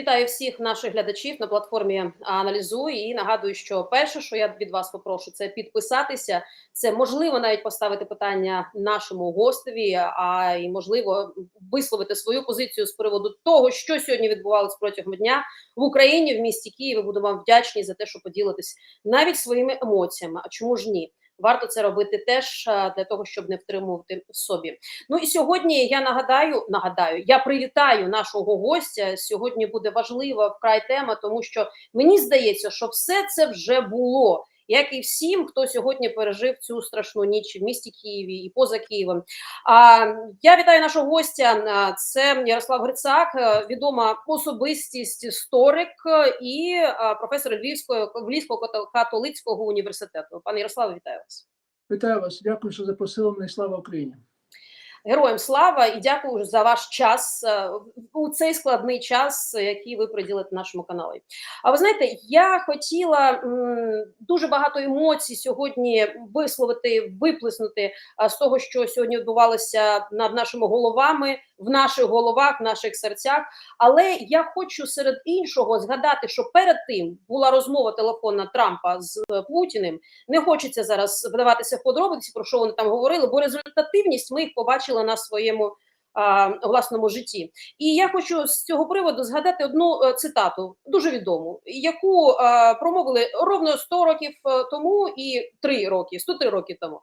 вітаю всіх наших глядачів на платформі Аналізуй і нагадую, що перше, що я від вас попрошу, це підписатися. Це можливо навіть поставити питання нашому гостеві, а і можливо висловити свою позицію з приводу того, що сьогодні відбувалось протягом дня в Україні в місті Києві. Буду вам вдячні за те, що поділитесь навіть своїми емоціями. А чому ж ні? Варто це робити теж для того, щоб не втримувати в собі. Ну і сьогодні я нагадаю, нагадаю, я привітаю нашого гостя. Сьогодні буде важлива вкрай тема, тому що мені здається, що все це вже було. Як і всім, хто сьогодні пережив цю страшну ніч в місті Києві і поза Києвом. А я вітаю нашого гостя. Це Ярослав Грицак, е, відома особистість, історик е, і професор Львівського Львівського катол- католицького університету. Пане Ярославе, вітаю вас. Вітаю вас, дякую, що запросили мене. Слава Україні. Героям слава і дякую за ваш час е, у цей складний час, е, який ви приділите нашому каналу. А ви знаєте, я хотіла дуже багато емоцій сьогодні висловити, виплеснути з того, що сьогодні відбувалося над нашими головами, в наших головах, в наших серцях. Але я хочу серед іншого згадати, що перед тим була розмова телефонна Трампа з е, Путіним. Не хочеться зараз вдаватися в подробиці, про що вони там говорили, бо результативність ми їх побачили на своєму власному житті. І я хочу з цього приводу згадати одну е, цитату, дуже відому, яку е, промовили ровно 100 років е, тому і 3 роки, 103 роки тому.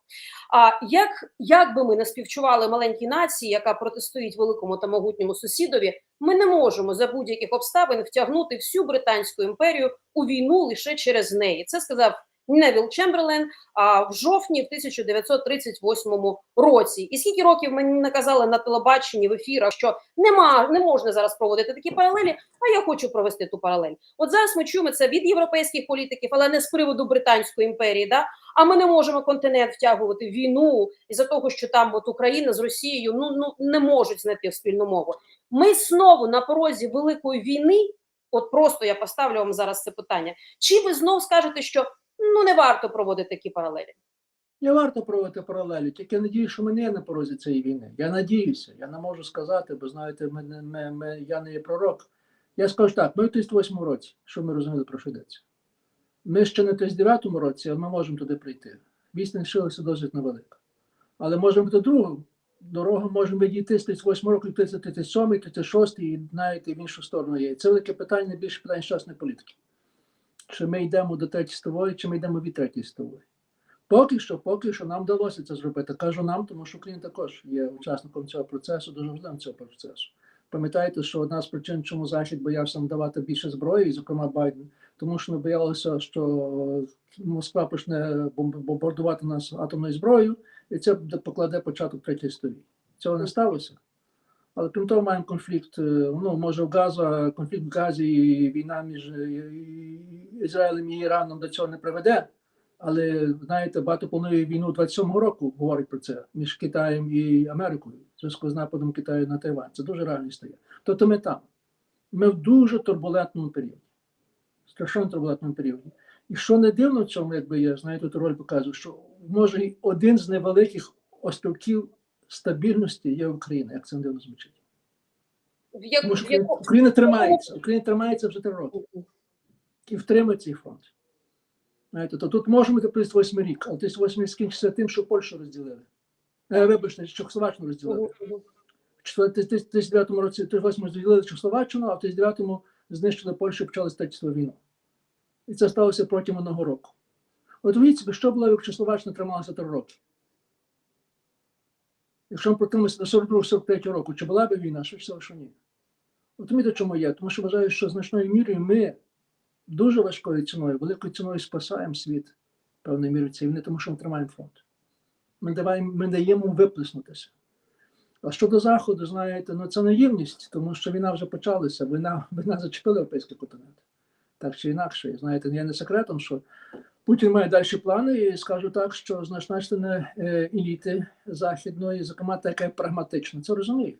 А як, як би ми не співчували маленькій нації, яка протистоїть великому та могутньому сусідові, ми не можемо за будь-яких обставин втягнути всю британську імперію у війну лише через неї. Це сказав Невіл Чемберлен а, в жовтні в 1938 році. І скільки років мені наказали на телебаченні в ефірах, що нема, не можна зараз проводити такі паралелі, а я хочу провести ту паралель. От зараз ми чуємо це від європейських політиків, але не з приводу Британської імперії. Да? А ми не можемо континент втягувати в війну із-за того, що там от Україна з Росією ну, ну не можуть знайти спільну мову. Ми знову на порозі великої війни. От просто я поставлю вам зараз це питання. Чи ви знов скажете, що ну не варто проводити такі паралелі? Не варто проводити паралелі, тільки я надію, що ми не на порозі цієї війни. Я надіюся, я не можу сказати, бо знаєте, ми, ми, ми, я не є пророк. Я скажу так, ми в 38 році, що ми розуміли, про що йдеться. Ми ще не в 39 році, але ми можемо туди прийти. Вісня лишилася досить невелика. Але можемо до другу дорогу можемо відійти з 38 років, 37, 36 і навіть в іншу сторону є. Це велике питання, більше питання сучасної політики. Чи ми йдемо до третьої світової, чи ми йдемо від третьої світової. Поки що, поки що нам вдалося це зробити. Кажу нам, тому що Україна також є учасником цього процесу, дуже важливим цього процесу. Пам'ятаєте, що одна з причин, чому Захід боявся надавати більше зброї, зокрема Байден, тому що ми боялися, що Москва почне бомб- бомбардувати нас атомною зброєю, і це покладе початок третьої світової. Цього не сталося. Але крім того, маємо конфлікт, е, ну може в Газа, конфлікт в Газі і війна між е, Ізраїлем і Іраном до цього не приведе. Але знаєте, багато планує війну 27-го року, говорить про це між Китаєм і Америкою, зв'язку з нападом Китаю на Тайвань. Це дуже реально стає. Тобто ми там. Ми в дуже турбулентному періоді, страшенно турбулентному періоді. І що не дивно в цьому, якби я знаєте, ту роль показую, що може один з невеликих островків стабільності є Україна, як це не дивно звучить. В як, Тому що Україна тримається, Україна тримається вже три роки і втримає цей фронт. Знаєте, то тут може бути 38 рік, але 38 рік скінчиться тим, що Польщу розділили. Е, вибачте, Чехословаччину розділили. В 1939 році 38 розділили Чехословаччину, а в 1939 знищили Польщу і почали стати свою війну. І це сталося протягом одного року. От уявіть собі, що було, якщо Чехословаччина трималася три роки? Якщо ми протрималися до 42-43 року, чи була б війна? Що всього, що ні. От розумієте, чому є? Тому що вважаю, що значною мірою ми дуже важкою ціною, великою ціною спасаємо світ певною мірою цієї війни, тому що ми тримаємо фронт. Ми даємо, ми даємо виплеснутися. А щодо Заходу, знаєте, ну це наївність, тому що війна вже почалася, війна, війна зачепила європейський континент. Так чи інакше, знаєте, є не секретом, що Путін має далі плани, і скажу так, що значна частина е, еліти західної, зокрема, така прагматична. Це розуміє.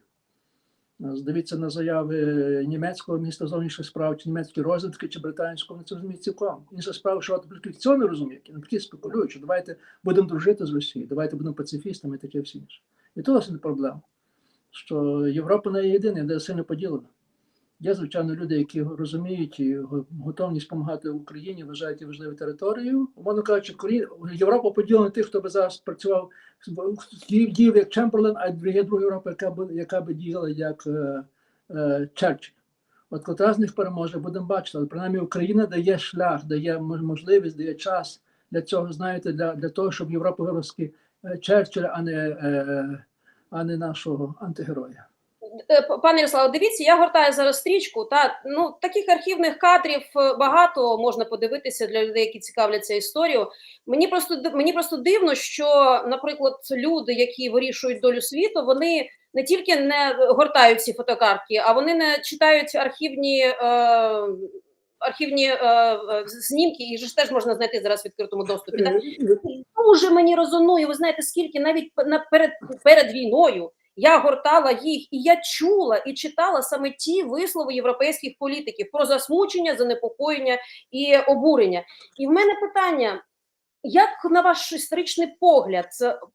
Здивіться на заяви німецького міністра зовнішніх справ, чи німецької розвідки, чи британського, це розуміють цілком. Інша справа, що цього не розуміють, такі спекулюють, що давайте будемо дружити з Росією, давайте будемо пацифістами і таке всі інше. І то власне проблема, що Європа не єдина, де сильно поділена. Є, звичайно, люди, які розуміють і готовність допомагати Україні, вважають її важливою територією. Умовно кажучи. Європа поділена тих, хто би зараз працював діяв, як Чемберлен, а є друга Європа, яка би, яка би діяла як е, е, Черчилль. От котра з них переможе, будемо бачити. Але принаймні Україна дає шлях, дає можливість, дає час для цього, знаєте, для, для того, щоб Європа виросли Черчилля, а не, е, а не нашого антигероя. Е, Пане Ярославе, дивіться, я гортаю зараз стрічку. Та ну таких архівних кадрів е, багато можна подивитися для людей, які цікавляться історією. Мені просто мені просто дивно, що, наприклад, люди, які вирішують долю світу, вони не тільки не гортають ці фотокартки, а вони не читають архівні. Е, Архівні е, е, знімки, їх ж теж можна знайти зараз в відкритому доступі. Так? дуже мені резонує. Ви знаєте, скільки навіть на перед перед війною я гортала їх, і я чула і читала саме ті вислови європейських політиків про засмучення, занепокоєння і обурення. І в мене питання. Як на ваш історичний погляд,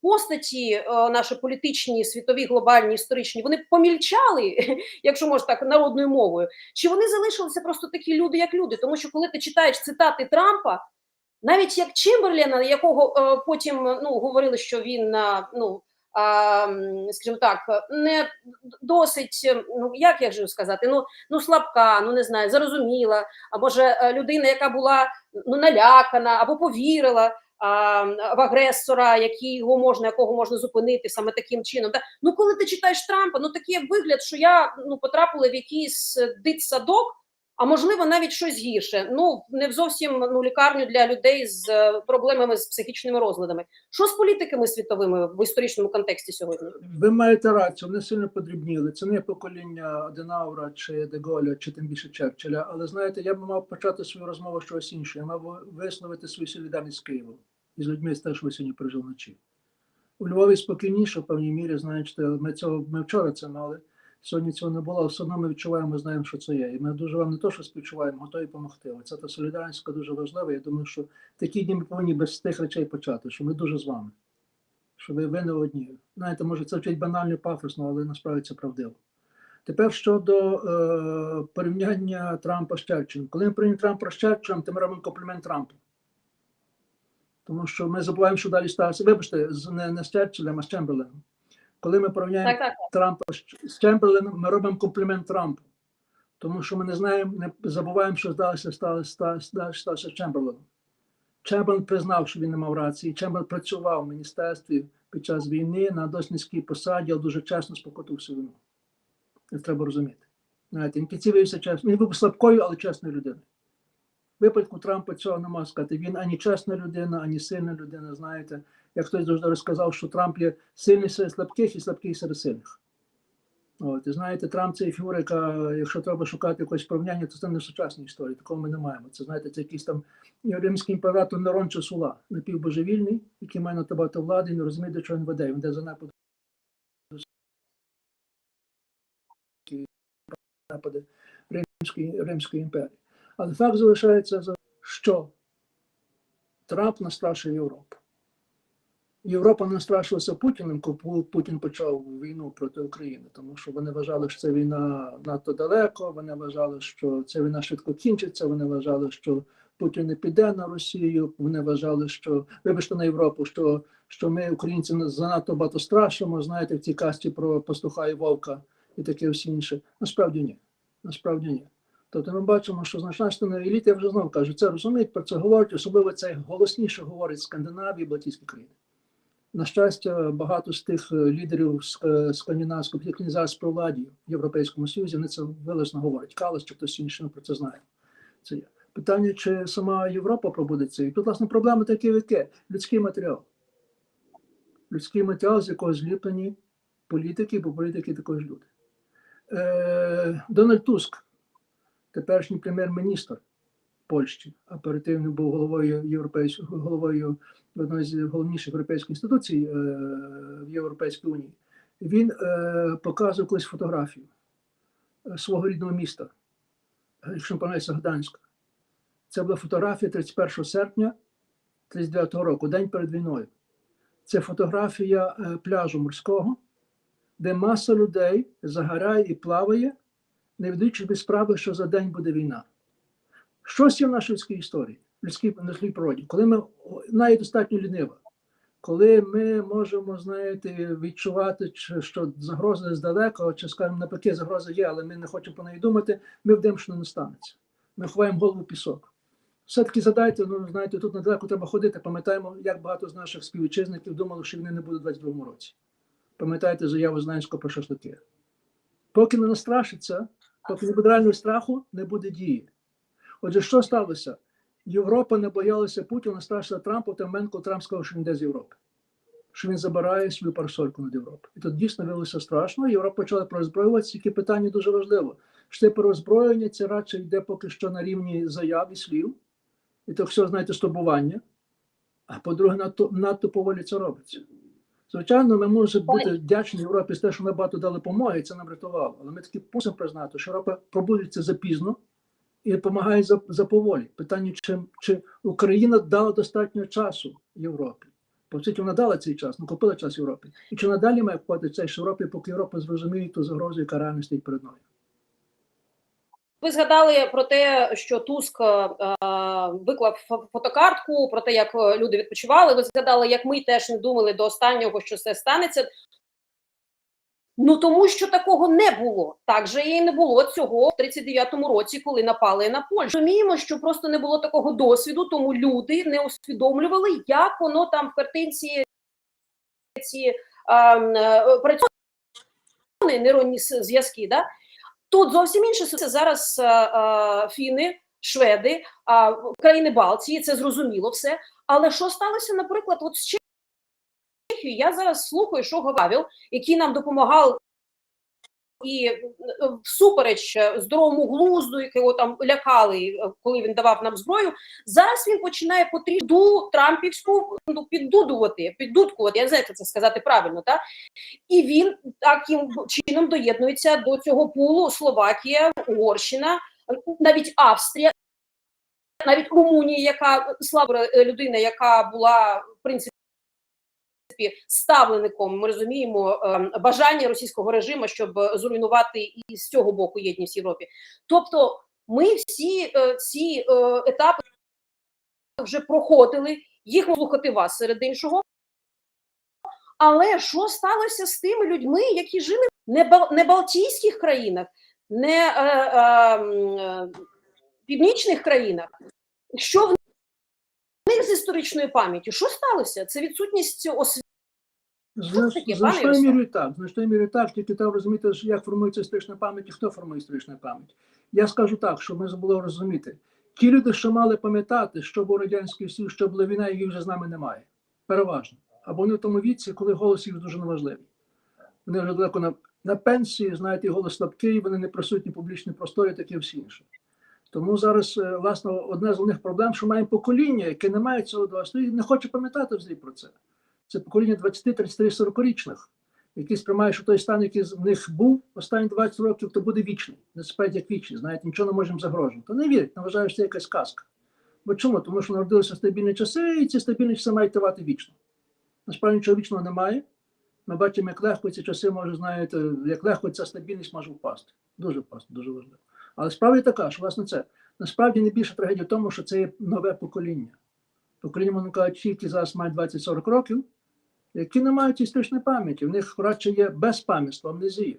постаті е, наші політичні, світові, глобальні, історичні, вони помільчали, якщо можна так народною мовою, чи вони залишилися просто такі люди, як люди? Тому що коли ти читаєш цитати Трампа, навіть як Чимберлена, якого е, потім ну говорили, що він е, ну скажімо так, не досить, ну як я ж сказати, ну ну слабка, ну не знаю, зарозуміла, а може е, людина, яка була ну налякана або повірила. В агресора, який його можна, якого можна зупинити саме таким чином. Да? Ну, коли ти читаєш Трампа, ну такий вигляд, що я ну потрапила в якийсь дитсадок, а можливо навіть щось гірше. Ну не зовсім ну лікарню для людей з е, проблемами з психічними розладами. Що з політиками світовими в історичному контексті сьогодні? Ви маєте рацію, вони сильно подрібніли. Це не покоління Денаура чи Деголя, чи тим більше Черчилля. Але знаєте, я б мав почати свою розмову з чогось інше. Я мав висловити свою солідарність з Києвом і з людьми, що ви сьогодні пережив вночі. У Львові спокійніше, в певній мірі, знаєте, ми цього ми вчора це мали. Сьогодні цього не було, все одно ми відчуваємо, знаємо, що це є. І ми дуже вам не то, що співчуваємо, готові допомогти. Але це та солідарність дуже важлива. Я думаю, що такі дні ми повинні без тих речей почати, що ми дуже з вами що ви, ви не одні. Знаєте, може, це вчить банально пафосно, але насправді це правдиво. Тепер щодо е, порівняння Трампа з Черчиллем. Коли ми порівнюємо Трампа з Черчиллем, то ми робимо комплімент Трампу. Тому що ми забуваємо, що далі сталося. Вибачте, не, не з Черчиллем, а з Чемберленом. Коли ми порівняємо Так, так, Трампа з- Чемберленом, ми робимо комплімент Трампу. Тому що ми не знаємо, не забуваємо, що здалося сталося, сталося, Чемберленом. Чемберлен признав, що він не мав рації. Чемберлен працював в міністерстві під час війни на досить низькій посаді, але дуже чесно спокотив всю війну. Це треба розуміти. Знаєте, він підцівився чесно. Він був слабкою, але чесною людиною. В випадку Трампа цього не можна сказати. Він ані чесна людина, ані сильна людина. Знаєте, як хтось завжди розказав, що Трамп є сильний серед слабких і слабкий серед сильних. От, і знаєте, Трамп це фігура, яка, якщо треба шукати якось порівняння, то це не в сучасній історії. Такого ми не маємо. Це знаєте, це якийсь там римський імператор Нерон чи Сула, напівбожевільний, який має на багато влади і не розуміє, до чого він веде. Він де за напад напади Римської, Римської імперії. Але факт залишається, що Трамп настрашує Європу. Європа не страшилася Путіним, коли Путін почав війну проти України, тому що вони вважали, що це війна надто далеко. Вони вважали, що ця війна швидко кінчиться. Вони вважали, що Путін не піде на Росію. Вони вважали, що вибачте на Європу, що, що ми, українці, занадто багато страшимо. Знаєте, в цій касті про пастуха і вовка і таке всі інше. Насправді ні. Насправді ні. Тобто ми бачимо, що значна частина еліти, я вже знову кажу, це розуміють, про це говорять, особливо це голосніше говорять Скандинавії, Балтійські країни. На щастя, багато з тих е, лідерів ск- скандинавського, зараз при владі в Європейському Союзі, вони це вилазно говорять. Калас чи хтось інший про це знає. Це є. Питання, чи сама Європа пробудеться. І тут, власне, проблема таке, яке людський матеріал. Людський матеріал, з якого зліплені політики, бо політики також люди. Е, Дональд Туск, теперішній прем'єр-міністр Польщі, а був головою європейської головою одної з головніших європейських інституцій е, в Європейській Унії. Він е, показував колись фотографію е, свого рідного міста, якщо помиляюся, Гданська. Це була фотографія 31 серпня 39 року, день перед війною. Це фотографія е, пляжу морського, де маса людей загоряє і плаває не віддаючи собі справи, що за день буде війна. Щось є в нашій людській історії, людській, людській природі, коли ми навіть достатньо лінива, коли ми можемо, знаєте, відчувати, що загроза десь далеко, чи скажімо, навпаки, загроза є, але ми не хочемо про неї думати, ми вдаємо, що не станеться. Ми ховаємо голову в пісок. Все-таки задайте, ну знаєте, тут недалеко треба ходити. Пам'ятаємо, як багато з наших співвітчизників думали, що вони не будуть у 22-му році. Пам'ятаєте заяву Знанського про шашлики. Поки не настрашиться, поки не буде реального страху, не буде дії. Отже, що сталося? Європа не боялася Путіна, страшила Трампа, момент, Трамп сказав, що він йде з Європи, що він забирає свою парасольку над Європою. І тут дійсно виявилося страшно. Європа почала порозброюватися, тільки питання дуже важливо. Що це порозброєння, це радше йде поки що на рівні заяв і слів, і то все, знаєте, стурбування. А по-друге, надто, надто поволі це робиться. Звичайно, ми можемо бути вдячні Європі за те, що ми багато дали допомоги, і це нам врятувало. Але ми таки мусимо признати, що Європа пробудеться запізно і допомагає за, поволі. Питання, чи, чи Україна дала достатньо часу Європі. По суті, вона дала цей час, ну купила час Європі. І чи надалі має входити цей Європі, поки Європа зрозуміє ту загрозу, яка реально стоїть перед нею. Ви згадали про те, що Туск е, виклав фотокартку, про те, як е, люди відпочивали. Ви згадали, як ми теж не думали до останнього, що це станеться. Ну тому що такого не було. Так же і не було цього в 39-му році, коли напали на Польщу. Розуміємо, що просто не було такого досвіду, тому люди не усвідомлювали, як воно там в картинці ці ем, е, нейронні зв'язки. Да? Тут зовсім інше це зараз е, е, фіни, шведи, е, країни Балтії, це зрозуміло все. Але що сталося, наприклад, от з Чехією? Я зараз слухаю, що Гававіл, який нам допомагав і е, всупереч е, здоровому глузду, якого там лякали, е, коли він давав нам зброю. Зараз він починає потрібну Трампівську піддудувати, піддудкувати. Я не знаю, як це сказати правильно, так? І він таким чином доєднується до цього пулу Словакія, Угорщина, навіть Австрія, навіть Румунія, яка слаба людина, яка була в принципі ставленником, ми розуміємо ем, бажання російського режиму, щоб зруйнувати і з цього боку єдність Європі. Тобто, ми всі е, ці е, етапи вже проходили, їх слухати вас серед іншого. Але що сталося з тими людьми, які жили не, Бал- Балтійських країнах, не е, е, північних країнах? Що в них з історичною пам'яттю? Що сталося? Це відсутність освіти. Пане Значною мірою так, значною мірою так, тільки треба розуміти, як формується історична пам'ять і хто формує історичну пам'ять. Я скажу так, щоб ми забули розуміти. Ті люди, що мали пам'ятати, що був Радянський Союз, що була війна, її вже з нами немає. Переважно. Або вони в тому віці, коли голос їх дуже неважливий. Вони вже далеко на, на пенсії, знаєте, і голос слабкий, вони не присутні в публічній просторі, таке всі інше. Тому зараз, е, власне, одне з головних проблем, що маємо покоління, яке не має цього досвіду і не хоче пам'ятати взагалі про це це покоління 20, 30, 40-річних, які сприймають, що той стан, який в них був останні 20 років, то буде вічний. Не спать як вічний, знаєте, нічого не можемо загрожувати. То не вірять, не що це якась казка. Бо чому? Тому що народилися стабільні часи, і ці стабільні часи мають тривати вічно. Насправді нічого вічного немає. Ми бачимо, як легко ці часи може, знаєте, як легко ця стабільність може впасти. Дуже впасти, дуже важливо. Але справа є така, що власне це насправді найбільша трагедія в тому, що це є нове покоління. Покоління, можна кажуть, ті, зараз мають 20-40 років, які не мають історичної пам'яті, в них радше є безпам'ятство, амнезія.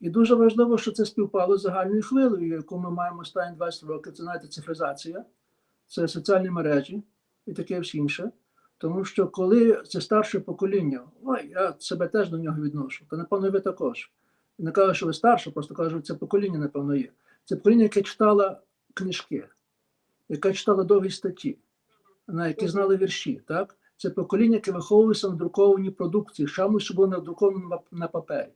І дуже важливо, що це співпало з загальною хвилею, яку ми маємо останні 20 років. Це знаєте, цифризація, це соціальні мережі і таке всі інше. Тому що коли це старше покоління, ой, я себе теж до нього відношу, то напевно ви також. Не кажу, що ви старше, просто кажу, це покоління, напевно, є. Це покоління, яке читало книжки, яке читало довгі статті, на які знали вірші, так? Це покоління, яке виховувалося на друкованій продукції, чомусь, що було надруковано на- папері.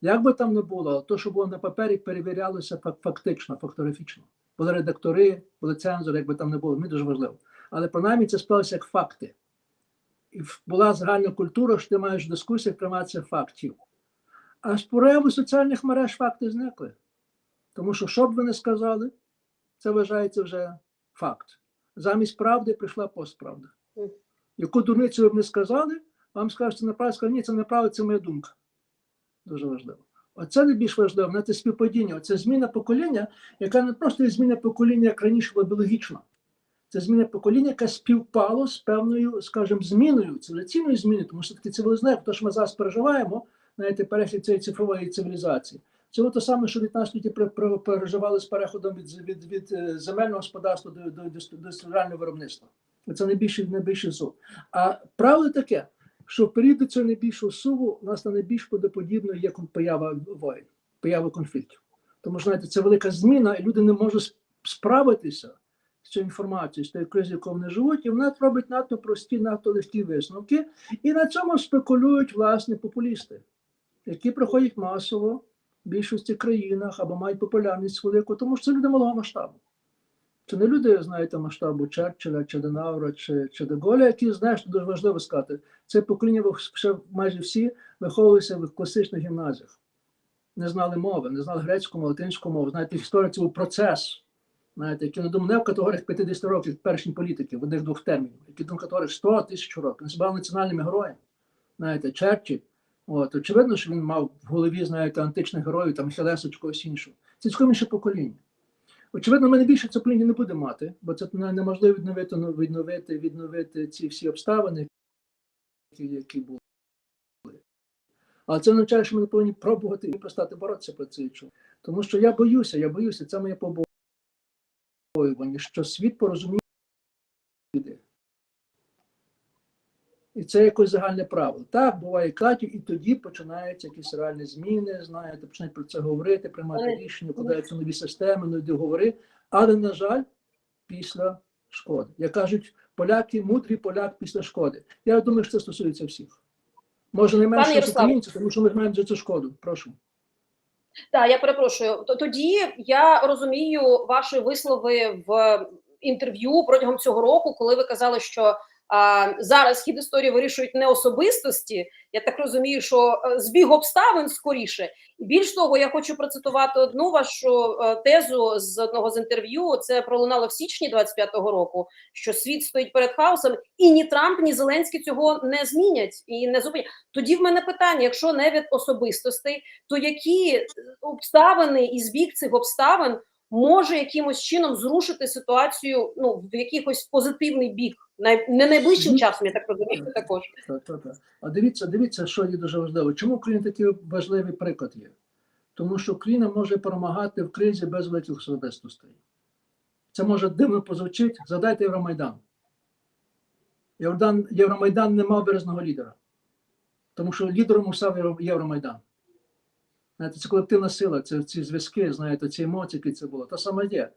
Як би там не було, то, що було на папері, перевірялося фактично, фактографічно. Були редактори, були цензори, як би там не було, мені дуже важливо. Але принаймні це склалося як факти. І була загальна культура, що ти маєш в дискусіях триматися фактів. А з появою соціальних мереж факти зникли. Тому що, що б ви не сказали, це вважається вже факт. Замість правди прийшла постправда. Яку дурницю ви б не сказали, вам скажуть, це неправда, ні, це неправда, це моя думка. Дуже важливо. Оце найбільш важливо, це співпадіння. Це зміна покоління, яка не просто є зміна покоління, як раніше була біологічна. Це зміна покоління, яка співпало з певною, скажімо, зміною, цивілізаційною зміною, тому що таки цивілізація, те, що ми зараз переживаємо, знаєте, перехід цієї цифрової цивілізації. Це те саме, що в 19 столітті пер- пер- переживали з переходом від, від, від е, земельного господарства до, до, до, до індустріального виробництва. Це найбільший, найбільший зуб. А правило таке, що в період цього найбільшого суву у нас на найбільш буде подібно є поява воїн, поява конфліктів. Тому знаєте, це велика зміна, і люди не можуть справитися з цією інформацією, з тією кризою, якою вони живуть, і вона робить надто прості, надто легкі висновки. І на цьому спекулюють власне популісти, які приходять масово в більшості країнах або мають популярність велику, тому що це люди малого масштабу. Це не люди, знаєте, масштабу Черчилля, чи Денаура, чи, чи Деголя, які, знаєш, дуже важливо сказати, це покоління ще майже всі виховувалися в класичних гімназіях. Не знали мови, не знали грецьку мову, латинську мову. Знаєте, історія це був процес. Знаєте, який не думав не в категоріях 50 років першні політики, в одних двох термінів, які думав в категоріях 100 тисяч років, називали національними героями. Знаєте, Черчилль, От, очевидно, що він мав в голові, знаєте, античних героїв, там Хелеса чи когось іншого. Це цілком інше покоління. Очевидно, ми більше це покоління не буде мати, бо це не- неможливо відновити, відновити, відновити ці всі обставини, які, які були. Але це означає, що ми не повинні пробувати і перестати боротися про цей чому. Тому що я боюся, я боюся, це моє побоювання, що світ порозуміє. І це якось загальне правило. Так, буває каті, і тоді починаються якісь реальні зміни, знаєте, починають про це говорити, приймати рішення, вкладаються нові системи, нові договори. Але, на жаль, після шкоди. Як кажуть, поляки, мудрий поляк після шкоди. Я думаю, що це стосується всіх. Може, не менше українців, тому що ми маємо за це шкоду. Прошу. Так, я перепрошую. Тоді я розумію ваші вислови в інтерв'ю протягом цього року, коли ви казали, що зараз хід історії вирішують не особистості. Я так розумію, що е, збіг обставин скоріше. Більш того, я хочу процитувати одну вашу е, тезу з одного з інтерв'ю. Це пролунало в січні 25-го року. Що світ стоїть перед хаосом, і ні Трамп, ні Зеленський цього не змінять і не зупинять. Тоді в мене питання: якщо не від особистостей, то які е, обставини і збіг цих обставин може якимось чином зрушити ситуацію ну в якийсь позитивний бік, не найближчим часом, я так розумію, також. Та, та, та. А дивіться, дивіться, що є дуже важливо. Чому Україна такий важливий приклад є? Тому що Україна може перемагати в кризі без великих особистостей. Це може дивно позвучить. Згадайте Євромайдан. Євромайдан не мав виразного лідера, тому що лідером став Євромайдан. Знаєте, це колективна сила, це ці зв'язки, знаєте, ці емоції, які це було. Те саме є.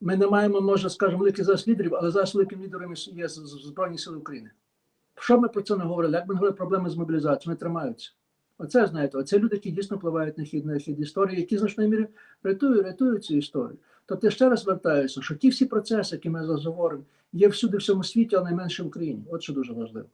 Ми не маємо, може, скажімо, великих зараз лідерів, але зараз великим лідером є Збройні Сили України. Що ми про це не говорили? Як ми говорили проблеми з мобілізацією, вони тримаються. Оце знаєте, оце люди, які дійсно впливають на хід на хід історії, які в значній мірі рятують, рятують цю історію. Тобто я ще раз звертаюся, що ті всі процеси, які ми зараз говоримо, є всюди в всьому світі, але найменше в Україні. От що дуже важливо.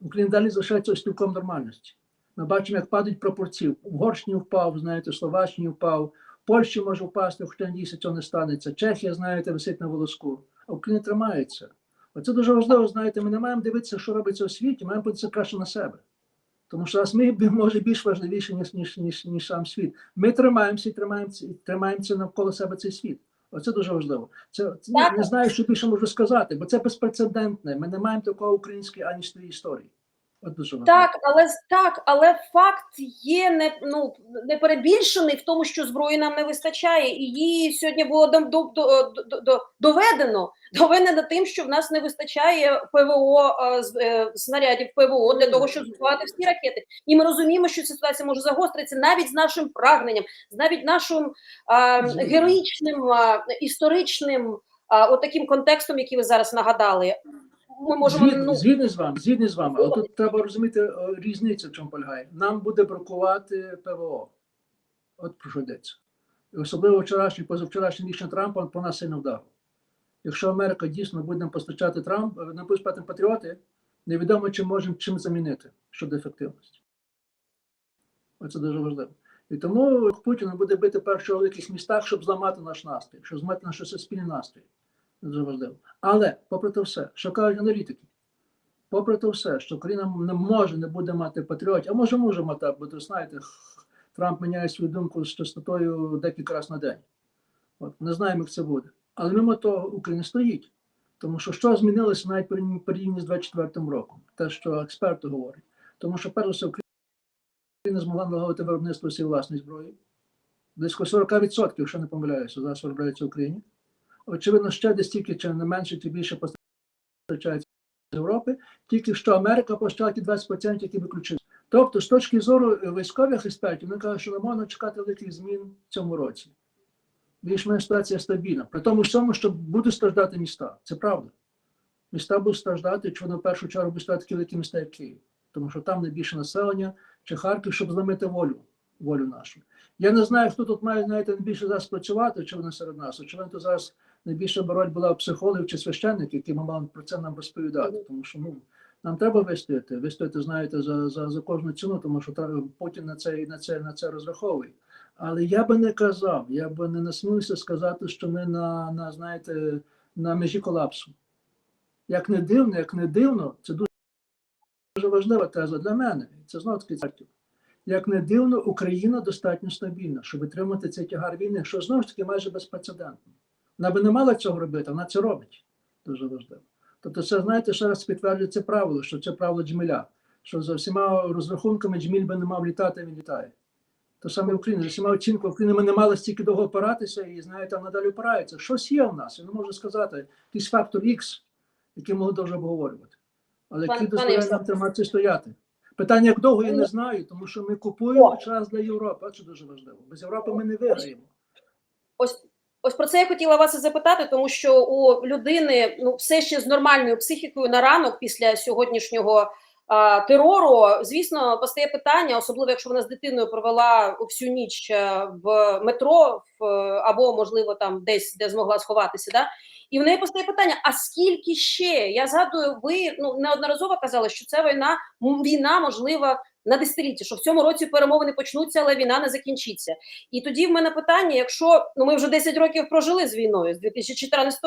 Україна далі залишається спілком нормальності. Ми бачимо, як падають пропорції. Угорщині впав, знаєте, Словаччині впав, в Польщі може впасти, хоча надіюся, цього не станеться. Чехія, знаєте, висить на волоску. А Україна тримається. Оце дуже важливо, знаєте, ми не маємо дивитися, що робиться у світі, маємо подивитися краще на себе. Тому що зараз ми може більш важливіше, ніж, ніж, ніж, ніж сам світ. Ми тримаємося і тримаємося, і тримаємося навколо себе цей світ. Оце дуже важливо. Це це- не знаю, що більше можу сказати, бо це безпрецедентне. Ми не маємо такого української ані історії. От дуже. Так, але так, але факт є не ну не перебільшений в тому, що зброї нам не вистачає, і її сьогодні було до, до, до, до, до, доведено доведено тим, що в нас не вистачає ПВО е, е, снарядів ПВО для того, щоб збивати всі ракети. І ми розуміємо, що ситуація може загостритися навіть з нашим прагненням, з навіть нашим е, героїчним е, історичним от таким контекстом, який ви зараз нагадали. Ми можемо Згідний, ну згідний з вами, згідний з вами, але тут треба розуміти різницю, в чому полягає. Нам буде бракувати ПВО. От про що йдеться. І особливо вчорашній, позавчорашній рішення Трампа по нас сильно вдарило. Якщо Америка дійсно буде нам постачати Трамп, е, нам будуть спати патріоти, невідомо, чи можемо чим замінити щодо ефективності. Оце дуже важливо. І тому Путін буде бити першого в великих містах, щоб зламати наш настрій, щоб зламати наш суспільний настрій. Дуже. Але, попри те все, що кажуть аналітики, попри те все, що Україна не може, не буде мати патріотів, а може може мати, бо ви знаєте, Трамп міняє свою думку з частотою декілька разів на день. От, не знаємо, як це буде. Але мимо того Україна стоїть. Тому що що змінилося навіть порівняно з 24 роком, те, що експерти говорять. Тому що перш за все Україна змогла налагодити виробництво своєї власної зброї. Близько 40%, якщо не помиляюся, зараз виробляється в Україні. Очевидно, ще десь тільки чи не менше, чи більше постачається з Європи, тільки що Америка постачала ті 20%, які виключили. Тобто, з точки зору е, військових експертів, вони кажуть, що не можна чекати великих змін в цьому році. Більш-менш ситуація стабільна. При тому всьому, що будуть страждати міста. Це правда. Міста будуть страждати, якщо вони в першу чергу будуть страждати великі міста, як Київ. Тому що там найбільше населення, чи Харків, щоб зламити волю, волю нашу. Я не знаю, хто тут має знаєте, найбільше зараз працювати, чи вони серед нас. Очевидно, то зараз найбільша боротьба була у психологів чи священників, які мали про це нам розповідати. Тому що ну, нам треба вистояти. Вистояти, знаєте, за, за, за кожну ціну, тому що та- Путін на це, на це, на це розраховує. Але я би не казав, я би не насмілився сказати, що ми на, на знаєте, на межі колапсу. Як не дивно, як не дивно, це дуже, дуже важлива теза для мене. Це знову таки церків. Як не дивно, Україна достатньо стабільна, щоб витримати цей тягар війни, що знову ж таки майже безпрецедентно. Вона би не мала цього робити, вона це робить. Дуже важливо. Тобто, це, знаєте, ще раз підтверджує це правило, що це правило Джмеля, що за всіма розрахунками Джміль би не мав літати, він літає. То саме в Україні, за всіма оцінками, в ми не мали стільки довго опиратися і, знаєте, там надалі опирається. Щось є в нас, я не можу сказати, якийсь фактор X, який ми дуже обговорювати. Але який дозволяє нам триматися стояти. Питання, як довго, я не знаю, тому що ми купуємо час для Європи. А це дуже важливо. Без Європи ми не виграємо. Ось ось про це я хотіла вас і запитати, тому що у людини ну все ще з нормальною психікою на ранок після сьогоднішнього а, терору. Звісно, постає питання, особливо якщо вона з дитиною провела всю ніч е, в метро, в, або можливо там десь де змогла сховатися. Да? І в неї постає питання: а скільки ще? Я згадую, ви ну неодноразово казали, що це війна, війна можлива на десятиліття, що в цьому році перемовини почнуться, але війна не закінчиться. І тоді в мене питання: якщо ну ми вже 10 років прожили з війною з 2014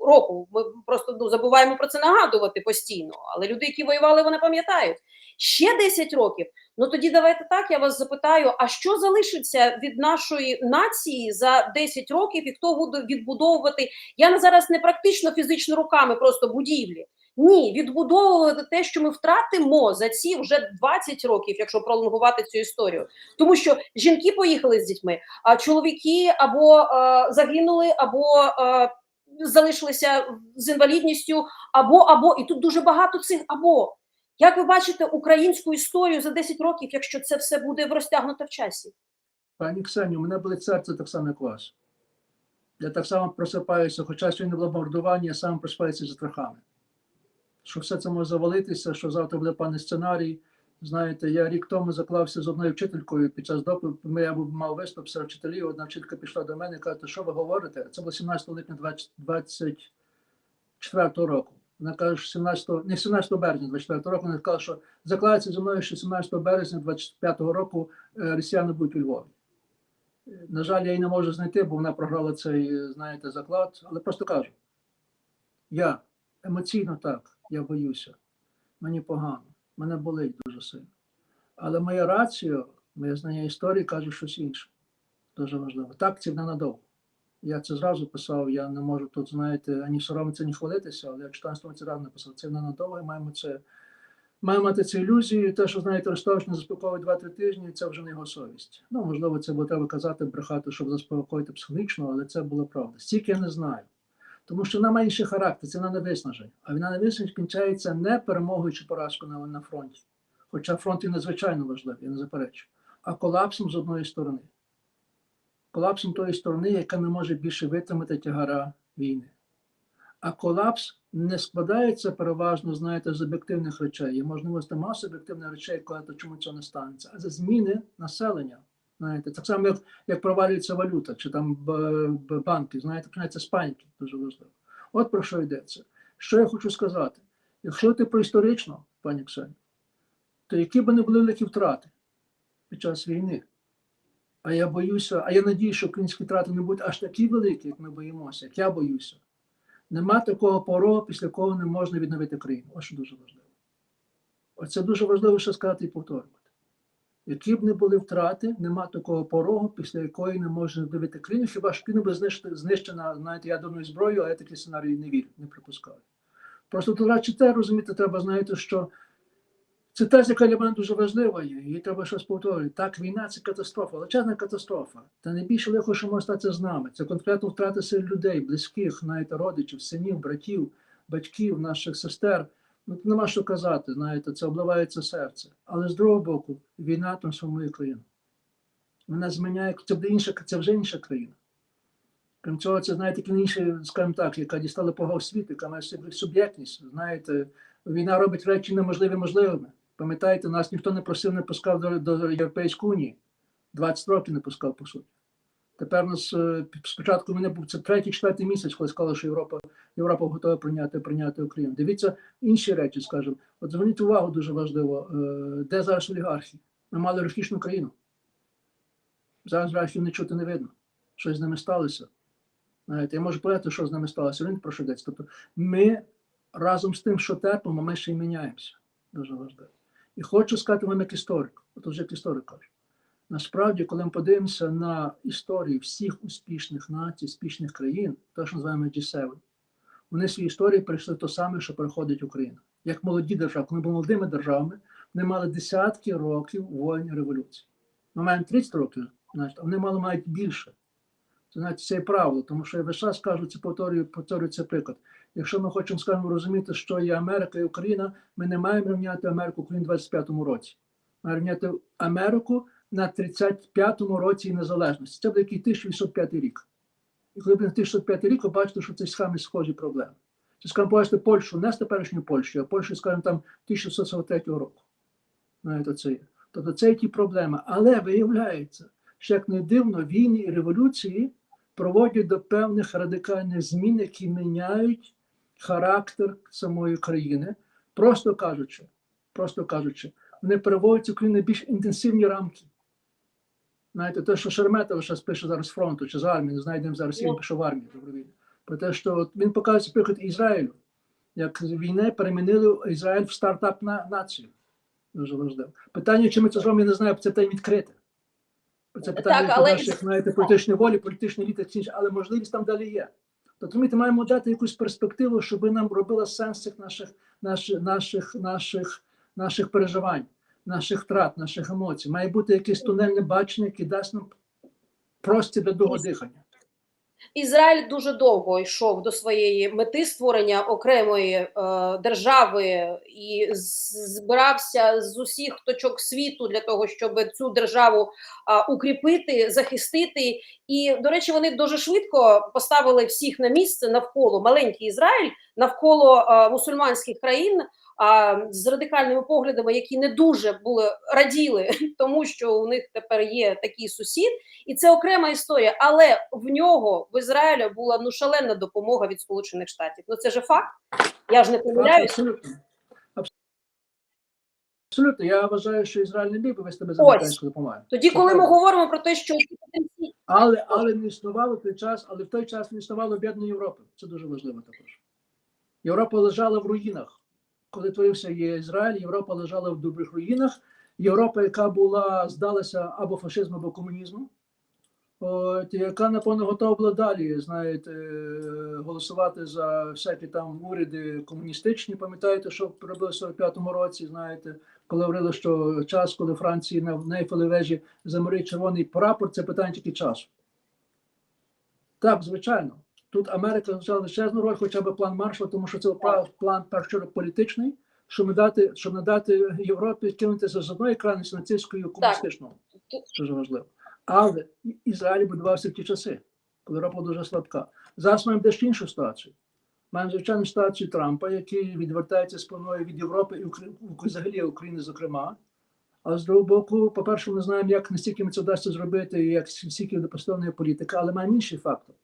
року, ми просто ну забуваємо про це нагадувати постійно. Але люди, які воювали, вони пам'ятають ще 10 років. Ну тоді давайте так. Я вас запитаю: а що залишиться від нашої нації за 10 років, і хто буде відбудовувати? Я зараз не практично фізично руками, просто будівлі. Ні, відбудовувати те, що ми втратимо за ці вже 20 років, якщо пролонгувати цю історію. Тому що жінки поїхали з дітьми, а чоловіки або е, загинули, або е, залишилися з інвалідністю, або або і тут дуже багато цих або. Як ви бачите українську історію за 10 років, якщо це все буде розтягнуто в часі? Пані Ксенію, у мене болить серце так само, як вас. Я так само просипаюся, хоча сьогодні було бомбардування, я сам просипаюся з страхами. Що все це може завалитися, що завтра буде паний сценарій. Знаєте, я рік тому заклався з одною вчителькою під час доповіді. Я мав виступ серед вчителів. Одна вчителька пішла до мене і каже, що ви говорите? Це було 17 липня 24 року. Вона каже, що 17, не 17 березня 24 року, вона сказала, що закладається зі мною, що 17 березня 25 року е, росіяни будуть у Львові. На жаль, я її не можу знайти, бо вона програла цей, знаєте, заклад. Але просто кажу: я емоційно так, я боюся. Мені погано, мене болить дуже сильно. Але моя рація, моє знання історії каже щось інше. Дуже важливо. Так, це ненадовго. Я це зразу писав, я не можу тут, знаєте, ані соромитися, ні хвалитися, але я в 14 році рано написав, це ненадовго, і маємо це. Маємо мати ці ілюзії, те, що знаєте, Арестович не заспокоює 2-3 тижні, це вже не його совість. Ну, можливо, це було треба казати, брехати, щоб заспокоїти психологічно, але це була правда. Стільки я не знаю. Тому що вона має інший характер, це вона не виснажень. А війна не виснажень кінчається не перемогою чи поразкою на, на фронті. Хоча фронт і надзвичайно важливий, я не заперечую, а колапсом з одної сторони. Колапсом тої сторони, яка не може більше витримати тягара війни. А колапс не складається переважно, знаєте, з об'єктивних речей. Є можливості масу об'єктивних речей, коли то чому цього не станеться, а це зміни населення. Знаєте, так само, як, як провалюється валюта, чи там банки, знаєте, починається з паніки, дуже важливо. От про що йдеться. Що я хочу сказати? Якщо ти про історично, пані Ксені, то які б не були великі втрати під час війни? А я боюся, а я надію, що українські втрати не будуть аж такі великі, як ми боїмося, як я боюся. Нема такого порогу, після кого не можна відновити країну. Ось що дуже важливо. Оце дуже важливо ще сказати і повторювати. Які б не були втрати, нема такого порогу, після якої не можна дивити країну, хіба ж країна буде знищена, навіть ядерною зброєю, а я такий сценарій не вірю, не припускаю. Просто тут радше те розуміти, треба знаєте, що це теза, яка для мене дуже важлива є, її треба щось повторювати. Так, війна це катастрофа, величезна катастрофа. Та найбільше лихо, що може статися з нами. Це конкретно втрати серед людей, близьких, навіть родичів, синів, братів, батьків, наших сестер. Ну, нема що казати, знаєте, це обливається серце. Але з другого боку, війна трансформує країну. Вона зміняє, це буде інша, це вже інша країна. Крім цього, це знаєте, інші, скажімо так, яка дістала погав світу, яка має суб'єктність. Знаєте, війна робить речі неможливі можливими. Пам'ятаєте, нас ніхто не просив, не пускав до, до Європейської унії. 20 років не пускав, по суті. Тепер у нас е, спочатку мене був це третій, четвертий місяць, коли сказали, що Європа, Європа готова прийняти, прийняти Україну. Дивіться інші речі, скажімо. От зверніть увагу дуже важливо, е, де зараз олігархи? Ми мали олігархічну країну. Зараз олігархів не чути не видно. Щось з ними сталося. Знаєте, я можу povedати, що з ними сталося. Він про що йдеться. Тобто ми разом з тим, що терпимо, ми ще й міняємося. Дуже важливо. І хочу сказати вам як історик, от вже як історик кажу. Насправді, коли ми подивимося на історію всіх успішних націй, успішних країн, те, що називаємо G7, вони в своїй історії прийшли то саме, що переходить Україна. Як молоді держави, коли були молодими державами, вони мали десятки років воєнні революції. Ми маємо 30 років, значить, а вони мали мають більше. Це значить це є правило, тому що я весь час кажу, це повторюю, повторюю це приклад. Якщо ми хочемо, скажімо, розуміти, що є Америка і Україна, ми не маємо рівняти Америку Україну в 25-му році. Маємо рівняти Америку на 35-му році незалежності. Це буде який 1805 рік. І коли буде 1805 рік, ви бачите, що це саме схожі проблеми. Це, скажімо, побачите Польщу, не з теперішню Польщу, а Польщу, скажімо, там 1643 року. Знаєте, це є. Тобто це є ті проблеми. Але виявляється, що як не дивно, війни і революції проводять до певних радикальних змін, які міняють характер самої країни, просто кажучи, просто кажучи, вони переводять Україну в більш інтенсивні рамки. Знаєте, те, що Шереметов зараз пише зараз фронту чи з армії, не знайдемо зараз, він Ну. пише в армії добровільно. Про те, що от він показує приклад Ізраїлю, як війни перемінили Ізраїль в стартап на націю. Дуже важливо. Питання, чи ми це зробимо, я не знаю, це питання відкрите. Це питання Так, але... наших, знаєте, політичної волі, політичної інші, але можливість там далі є. Тобто ми маємо дати якусь перспективу, щоб нам робила сенс цих наших, наших, наших, наших, наших переживань, наших втрат, наших емоцій. Має бути якесь тунельне бачення, яке дасть нам простір для довго дихання. Ізраїль дуже довго йшов до своєї мети створення окремої е, держави і збирався з усіх точок світу для того, щоб цю державу а, укріпити, захистити. І до речі, вони дуже швидко поставили всіх на місце навколо маленький Ізраїль, навколо е, мусульманських країн. З радикальними поглядами, які не дуже були раділи, тому що у них тепер є такий сусід, і це окрема історія. Але в нього в Ізраїлі була ну шалена допомога від Сполучених Штатів. Ну це же факт. Я ж не помиляюсь. Абсолютно. Я вважаю, що Ізраїль не міг би вести без американської допомоги. Тоді, Це коли ми правда. говоримо про те, що Але, але не існувало той час, але в той час не існувало об'єднаної Європи. Це дуже важливо також. Європа лежала в руїнах. Коли творився є Ізраїль, Європа лежала в добрих руїнах. Європа, яка була, здалася або фашизмом, або комунізмом, от, яка, напевно, готова була далі, знаєте, е, голосувати за всякі там уряди комуністичні. Пам'ятаєте, що робили в 45-му році, знаєте, коли говорили, що час, коли Франції на Ейфелевій вежі заморить червоний прапор, це питання тільки часу. Так, звичайно. Тут Америка взяла величезну роль, хоча б план Маршала, тому що це план перший політичний, щоб надати, щоб надати Європі кинутися з одної крайності нацистської комуністичного. Дуже важливо. Але Ізраїль будувався в ті часи, коли Європа дуже слабка. Зараз маємо дещо іншу ситуацію. Маємо звичайну ситуацію Трампа, який відвертається спиною від Європи і Укра- взагалі України, зокрема. А з другого боку, по-перше, ми знаємо, як настільки ми це вдасться зробити, як стільки поставлена політика, але маємо інший фактор.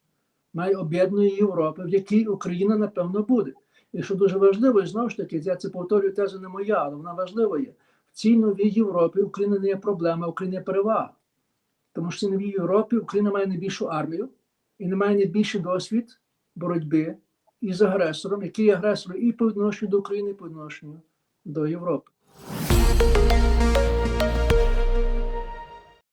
Має об'єднаної Європи, в якій Україна, напевно, буде. І що дуже важливо, і знову ж таки, я це повторюю, теза не моя, але вона важлива є. В цій новій Європі Україна не є проблема, Україна є перевага. Тому що в цій новій Європі Україна має найбільшу армію і не має найбільший досвід боротьби із агресором, який є агресором і по відношенню до України, і по відношенню до Європи.